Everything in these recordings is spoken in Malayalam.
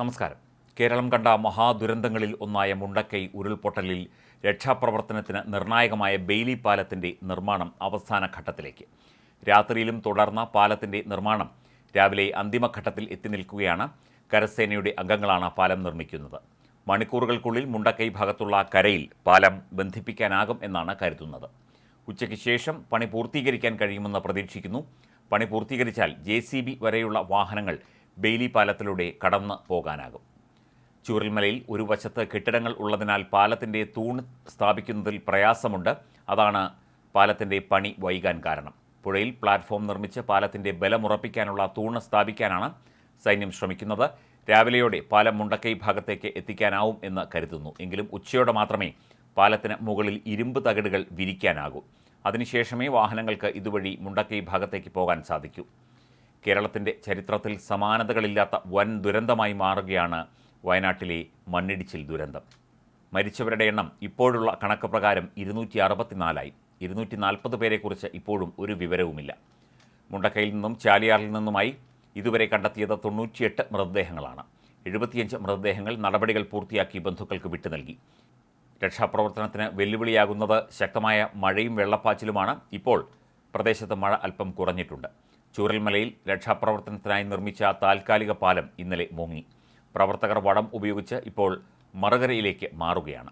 നമസ്കാരം. കേരളം കണ്ട മഹാദുരന്തങ്ങളിൽ ഒന്നായ മുണ്ടക്കൈ ഉരുൾപൊട്ടലിൽ രക്ഷാപ്രവർത്തനത്തിന് നിർണായകമായ ബെയിലി പാലത്തിന്റെ നിർമ്മാണം അവസാന ഘട്ടത്തിലേക്ക്. രാത്രിയിലും തുടർന്ന പാലത്തിന്റെ നിർമ്മാണം രാവിലെ അന്തിമഘട്ടത്തിൽ എത്തി നിൽക്കുകയാണ് കരസേനയുടെ അംഗങ്ങളാണ് പാലം നിർമ്മിക്കുന്നത്. മണിക്കൂറുകൾക്കുള്ളിൽ മുണ്ടക്കൈ ഭാഗത്തുള്ള കരയിൽ പാലം ബന്ധിപ്പിക്കാനാകും എന്നാണ് കരുതുന്നത്. ഉച്ചയ്ക്ക് ശേഷം പണി പൂർത്തീകരിക്കാൻ കഴിയുമെന്ന് പ്രതീക്ഷിക്കുന്നു. പണി പൂർത്തീകരിച്ചാൽ ജെ വരെയുള്ള വാഹനങ്ങൾ ബെയിലി പാലത്തിലൂടെ കടന്നു പോകാനാകും. ചൂരൽമലയിൽ ഒരു വശത്ത് കെട്ടിടങ്ങൾ ഉള്ളതിനാൽ പാലത്തിന്റെ തൂൺ സ്ഥാപിക്കുന്നതിൽ പ്രയാസമുണ്ട്. അതാണ് പാലത്തിന്റെ പണി വൈകാൻ കാരണം. പുഴയിൽ പ്ലാറ്റ്ഫോം നിർമ്മിച്ച് പാലത്തിന്റെ ബലമുറപ്പിക്കാനുള്ള തൂണ് സ്ഥാപിക്കാനാണ് സൈന്യം ശ്രമിക്കുന്നത്. രാവിലെയോടെ പാലം മുണ്ടക്കൈ ഭാഗത്തേക്ക് എത്തിക്കാനാവും എന്ന് കരുതുന്നു. എങ്കിലും ഉച്ചയോടെ മാത്രമേ പാലത്തിന് മുകളിൽ ഇരുമ്പ് തകിടുകൾ വിരിക്കാനാകൂ. അതിനുശേഷമേ വാഹനങ്ങൾക്ക് ഇതുവഴി മുണ്ടക്കൈ ഭാഗത്തേക്ക് പോകാൻ സാധിക്കൂ. കേരളത്തിന്റെ ചരിത്രത്തിൽ സമാനതകളില്ലാത്ത വൻ ദുരന്തമായി മാറുകയാണ് വയനാട്ടിലെ മണ്ണിടിച്ചിൽ ദുരന്തം. മരിച്ചവരുടെ എണ്ണം ഇപ്പോഴുള്ള കണക്ക് പ്രകാരം ഇരുന്നൂറ്റി അറുപത്തിനാലായി ഇരുന്നൂറ്റി നാൽപ്പത് പേരെക്കുറിച്ച് ഇപ്പോഴും ഒരു വിവരവുമില്ല. മുണ്ടക്കയിൽ നിന്നും ചാലിയാറിൽ നിന്നുമായി ഇതുവരെ കണ്ടെത്തിയത് തൊണ്ണൂറ്റിയെട്ട് മൃതദേഹങ്ങളാണ്. എഴുപത്തിയഞ്ച് മൃതദേഹങ്ങൾ നടപടികൾ പൂർത്തിയാക്കി ബന്ധുക്കൾക്ക് വിട്ടു നൽകി. രക്ഷാപ്രവർത്തനത്തിന് വെല്ലുവിളിയാകുന്നത് ശക്തമായ മഴയും വെള്ളപ്പാച്ചിലുമാണ്. ഇപ്പോൾ പ്രദേശത്ത് മഴ അല്പം കുറഞ്ഞിട്ടുണ്ട്. ചൂരൽമലയിൽ രക്ഷാപ്രവർത്തനത്തിനായി നിർമ്മിച്ച താൽക്കാലിക പാലം ഇന്നലെ മുങ്ങി. പ്രവർത്തകർ വടം ഉപയോഗിച്ച് ഇപ്പോൾ മറുകരയിലേക്ക് മാറുകയാണ്.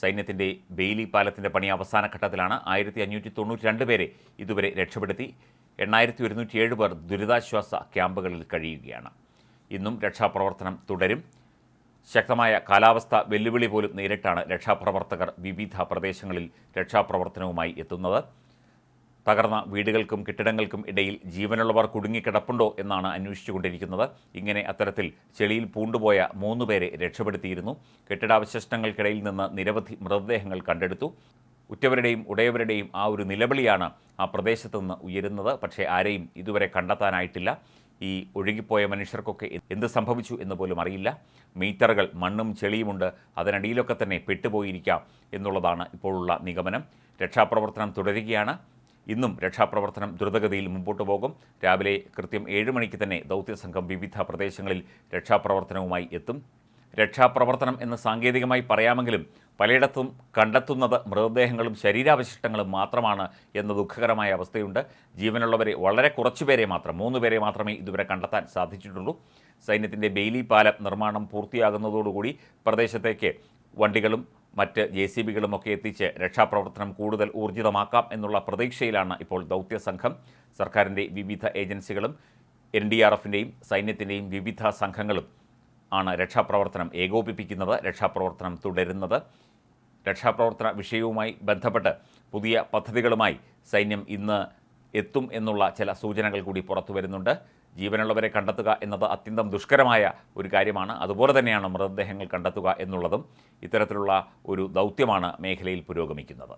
സൈന്യത്തിന്റെ ബെയിലി പാലത്തിന്റെ പണി അവസാന ഘട്ടത്തിലാണ് ആയിരത്തി അഞ്ഞൂറ്റി തൊണ്ണൂറ്റി രണ്ട് പേരെ ഇതുവരെ രക്ഷപ്പെടുത്തി. എണ്ണായിരത്തി ഒരുന്നൂറ്റി ഏഴ് പേർ ദുരിതാശ്വാസ ക്യാമ്പുകളിൽ കഴിയുകയാണ്. ഇന്നും രക്ഷാപ്രവർത്തനം തുടരും. ശക്തമായ കാലാവസ്ഥ വെല്ലുവിളി പോലും നേരിട്ടാണ് രക്ഷാപ്രവർത്തകർ വിവിധ പ്രദേശങ്ങളിൽ രക്ഷാപ്രവർത്തനവുമായി എത്തുന്നത്. തകർന്ന വീടുകൾക്കും കെട്ടിടങ്ങൾക്കും ഇടയിൽ ജീവനുള്ളവർ കുടുങ്ങിക്കിടപ്പുണ്ടോ എന്നാണ് അന്വേഷിച്ചുകൊണ്ടിരിക്കുന്നത്. ഇങ്ങനെ അത്തരത്തിൽ ചെളിയിൽ പൂണ്ടുപോയ മൂന്ന് പേരെ രക്ഷപ്പെടുത്തിയിരുന്നു. കെട്ടിടാവശിഷ്ടങ്ങൾക്കിടയിൽ നിന്ന് നിരവധി മൃതദേഹങ്ങൾ കണ്ടെടുത്തു. ഉറ്റവരുടെയും ഉടയവരുടെയും ആ ഒരു നിലവിളിയാണ് ആ പ്രദേശത്തു നിന്ന് ഉയരുന്നത്. പക്ഷേ ആരെയും ഇതുവരെ കണ്ടെത്താനായിട്ടില്ല. ഈ ഒഴുകിപ്പോയ മനുഷ്യർക്കൊക്കെ എന്ത് സംഭവിച്ചു എന്ന് പോലും അറിയില്ല. മീറ്ററുകൾ മണ്ണും ചെളിയുമുണ്ട്. അതിനടിയിലൊക്കെ തന്നെ പെട്ടുപോയിരിക്കാം എന്നുള്ളതാണ് ഇപ്പോഴുള്ള നിഗമനം. രക്ഷാപ്രവർത്തനം തുടരുകയാണ്. ഇന്നും രക്ഷാപ്രവർത്തനം ദ്രുതഗതിയിൽ മുമ്പോട്ട് പോകും. രാവിലെ കൃത്യം ഏഴ് മണിക്ക് തന്നെ ദൗത്യസംഘം വിവിധ പ്രദേശങ്ങളിൽ രക്ഷാപ്രവർത്തനവുമായി എത്തും. രക്ഷാപ്രവർത്തനം എന്ന് സാങ്കേതികമായി പറയാമെങ്കിലും പലയിടത്തും കണ്ടെത്തുന്നത് മൃതദേഹങ്ങളും ശരീരാവശിഷ്ടങ്ങളും മാത്രമാണ് എന്ന ദുഃഖകരമായ അവസ്ഥയുണ്ട്. ജീവനുള്ളവരെ വളരെ കുറച്ചുപേരെ മാത്രം മൂന്ന് പേരെ മാത്രമേ ഇതുവരെ കണ്ടെത്താൻ സാധിച്ചിട്ടുള്ളൂ. സൈന്യത്തിന്റെ ബെയിലി പാലം നിർമ്മാണം പൂർത്തിയാകുന്നതോടുകൂടി പ്രദേശത്തേക്ക് വണ്ടികളും മറ്റ് ജെ സി ബികളുമൊക്കെ എത്തിച്ച് രക്ഷാപ്രവർത്തനം കൂടുതൽ ഊർജിതമാക്കാം എന്നുള്ള പ്രതീക്ഷയിലാണ് ഇപ്പോൾ ദൗത്യ സംഘം സർക്കാരിന്റെ വിവിധ ഏജൻസികളും എൻ ഡി ആർ എഫിന്റെയും സൈന്യത്തിന്റെയും വിവിധ സംഘങ്ങളും ആണ് രക്ഷാപ്രവർത്തനം ഏകോപിപ്പിക്കുന്നത് രക്ഷാപ്രവർത്തനം തുടരുന്നത്. രക്ഷാപ്രവർത്തന വിഷയവുമായി ബന്ധപ്പെട്ട് പുതിയ പദ്ധതികളുമായി സൈന്യം ഇന്ന് എത്തും എന്നുള്ള ചില സൂചനകൾ കൂടി പുറത്തു വരുന്നുണ്ട് ജീവനുള്ളവരെ കണ്ടെത്തുക എന്നത് അത്യന്തം ദുഷ്കരമായ ഒരു കാര്യമാണ്. അതുപോലെ തന്നെയാണ് മൃതദേഹങ്ങൾ കണ്ടെത്തുക എന്നുള്ളതും ഇത്തരത്തിലുള്ള ഒരു ദൗത്യമാണ് മേഖലയിൽ പുരോഗമിക്കുന്നത്.